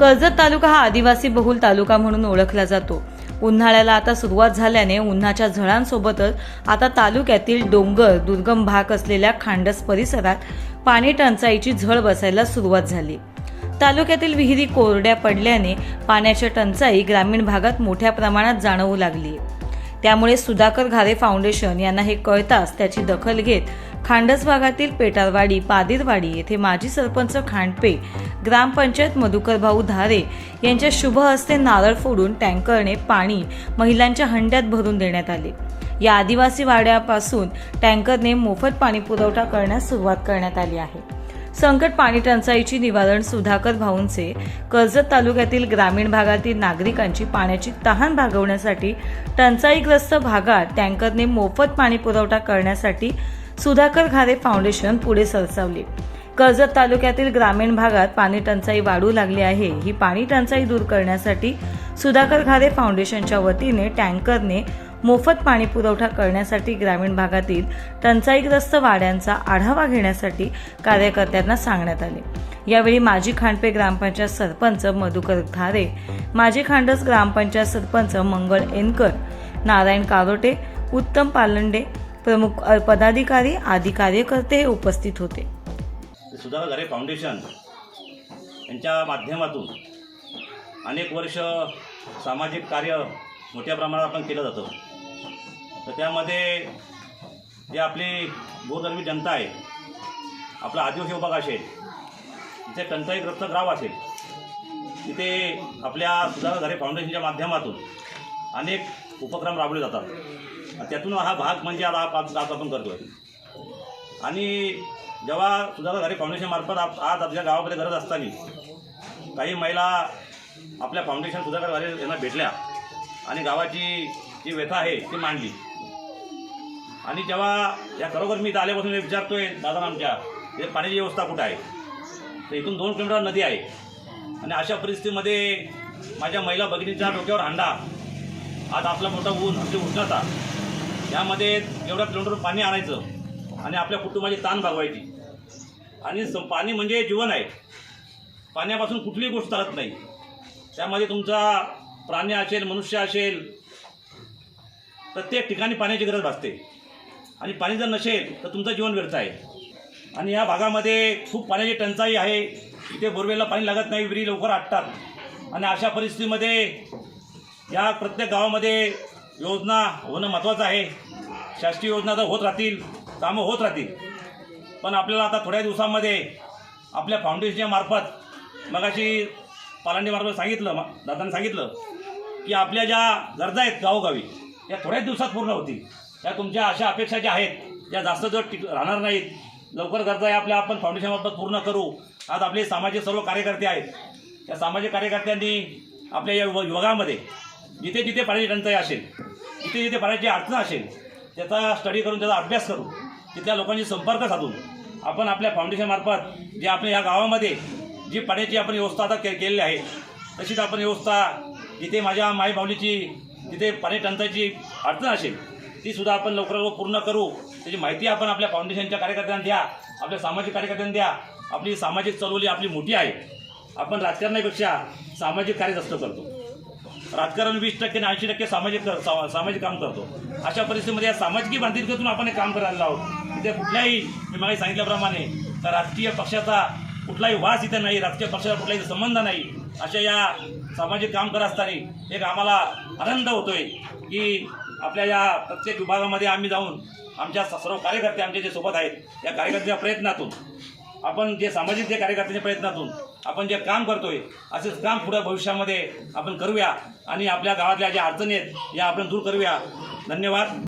कर्जत तालुका हा आदिवासी बहुल तालुका म्हणून ओळखला जातो. उन्हाळ्याला आता सुरुवात झाल्याने उन्हाच्या झळांसोबतच आता तालुक्यातील डोंगर दुर्गम भाग असलेल्या खांडस परिसरात पाणी टंचाईची झळ बसायला सुरुवात झाली. तालुक्यातील विहिरी कोरड्या पडल्याने पाण्याची टंचाई ग्रामीण भागात मोठ्या प्रमाणात जाणवू लागली. त्यामुळे सुधाकर घारे फाउंडेशन यांना हे कळताच त्याची दखल घेत खांडस भागातील पेटारवाडी पादिरवाडी येथे माजी सरपंच खांडपे ग्रामपंचायत मधुकर भाऊ धारे यांच्या शुभ हस्ते नारळ फोडून टँकरने पाणी महिलांच्या हंड्यात भरून देण्यात आले. या आदिवासी वाड्यापासून टँकरने मोफत पाणी पुरवठा करण्यास सुरुवात करण्यात आली आहे. संकट पाणी टंचाईची निवारण सुधाकर भाऊंचे कर्जत तालुक्यातील ग्रामीण भागातील नागरिकांची पाण्याची तहान भागवण्यासाठी टंचाईग्रस्त भागात टँकरने मोफत पाणी पुरवठा करण्यासाठी सुधाकर घारे फाउंडेशन पुढे सरसावले. कर्जत तालुक्यातील ग्रामीण भागात पाणी टंचाई वाढू लागली आहे. ही पाणी टंचाई दूर करण्यासाठी सुधाकर घारे फाउंडेशनच्या वतीने टँकरने मोफत पाणी पुरवठा करण्यासाठी ग्रामीण भागातील टंचाईग्रस्त वाड्यांचा आढावा घेण्यासाठी कार्यकर्त्यांना सांगण्यात आले. यावेळी माजी खांडपे ग्रामपंचायत सरपंच मधुकर धारे माजी खांडस ग्रामपंचायत सरपंच मंगळ एनकर नारायण कारोटे उत्तम पालंडे प्रमुख पदाधिकारी आदी कार्यकर्ते उपस्थित होते. सुधाकर घरे फाउंडेशन यांच्या माध्यमातून अनेक वर्ष सामाजिक कार्य मोठ्या प्रमाणात आपण केलं जातं. तर त्यामध्ये जे आपली गोधर्मी जनता आहे आपला आदिवासी विभाग असेल तिथे टंचाईग्रस्त गाव असेल तिथे आपल्या सुधाकर घरे फाउंडेशनच्या माध्यमातून अनेक उपक्रम राबवले जातात. त्यातून हा भाग म्हणजे आता आज आज आपण करतो आहे आणि जेव्हा सुधाकर घरे फाउंडेशनमार्फत आप आज आपल्या गावामध्ये गरज असताना काही महिला आपल्या फाउंडेशन सुधाकर घरे यांना भेटल्या आणि गावाची जी व्यथा आहे ती मांडली. आणि जेव्हा या खरोखर मी इथं आल्यापासून हे विचारतोय दादा आमच्या हे पाण्याची व्यवस्था कुठं आहे? तर इथून दोन किलोमीटर नदी आहे. आणि अशा परिस्थितीमध्ये माझ्या महिला भगिनीच्या डोक्यावर हांडा. आज आपला मोठा ऊन आपली उष्णता यामध्ये एवढ्या किलोमीटर पाणी आणायचं आणि आपल्या कुटुंबाची ताण भागवायची. आणि स पाणी म्हणजे जीवन आहे. पाण्यापासून कुठलीही गोष्ट चालत नाही. त्यामध्ये तुमचा प्राणी असेल मनुष्य असेल प्रत्येक ठिकाणी पाण्याची गरज भासते. आणि पाणी जर नसेल तर तुमचं जीवन व्यर्थ आहे. आणि या भागामध्ये खूप पाण्याची टंचाई आहे. इथे बोरवेलला पाणी लागत नाही विहिरी लवकर आटतात. आणि अशा परिस्थितीमध्ये या प्रत्येक गावामध्ये योजना होणं महत्त्वाचं आहे. शासकीय योजना तर होत राहतील कामं होत राहतील. पण आपल्याला आता थोड्या दिवसांमध्ये आपल्या फाउंडेशनच्या मार्फत मगाशी पालांडीमार्फत सांगितलं मा- दादांनी सांगितलं की आपल्या ज्या गरजा आहेत गावोगावी या थोड्याच दिवसात पूर्ण होतील. त्या तुमच्या अशा अपेक्षा ज्या आहेत त्या जास्त जर टिक राहणार नाहीत लवकर गरजा आहे आपल्या आपण फाउंडेशनमार्फत पूर्ण करू. आज आपले सामाजिक सर्व कार्यकर्ते आहेत. त्या सामाजिक कार्यकर्त्यांनी आपल्या या युवा- जिथे जिथे पाण्याची टंचाई असेल तिथे जिथे पाण्याची अडचण असेल. त्याचा स्टडी करून त्याचा अभ्यास करू तिथल्या लोकांशी संपर्क साधून आपण आपल्या फाउंडेशनमार्फत जे आपल्या या गावामध्ये जी पाण्याची आपण व्यवस्था आता के केलेली आहे तशीच आपण व्यवस्था जिथे माझ्या माई तिथे जिथे पाणी टंचाईची अडचण असेल तीसुद्धा आपण लवकरात लवकर पूर्ण करू. त्याची माहिती आपण आपल्या फाउंडेशनच्या कार्यकर्त्यांना द्या आपल्या सामाजिक कार्यकर्त्यांना द्या. आपली सामाजिक चळवळी आपली मोठी आहे. आपण राजकारणापेक्षा सामाजिक कार्य जास्त करतो. राजकारण वीस टक्के आणि ऐंशी टक्के सामाजिक सा- सामाजिक काम करतो. अशा परिस्थितीमध्ये या सामाजिक बांधिलकीतून आपण हे काम करायला आहोत. तिथे कुठल्याही मी मागे सांगितल्याप्रमाणे तर राजकीय पक्षाचा कुठलाही वास इथे नाही राजकीय पक्षाचा कुठलाही संबंध नाही. अशा या सामाजिक काम करत असताना एक आम्हाला आनंद होतोय की आपल्या या प्रत्येक विभागामध्ये आम्ही जाऊन आमच्या स- सर्व कार्यकर्ते आमचे जे सोबत आहेत. या कार्यकर्त्यांच्या प्रयत्नातून आपण जे सामाजिक जे कार्यकर्त्यांच्या प्रयत्नातून आपण जे काम करतोय असेच काम पुढे भविष्यामध्ये आपण करूया आणि आपल्या गावातल्या ज्या अडचणी आहेत या आपण दूर करूया. धन्यवाद.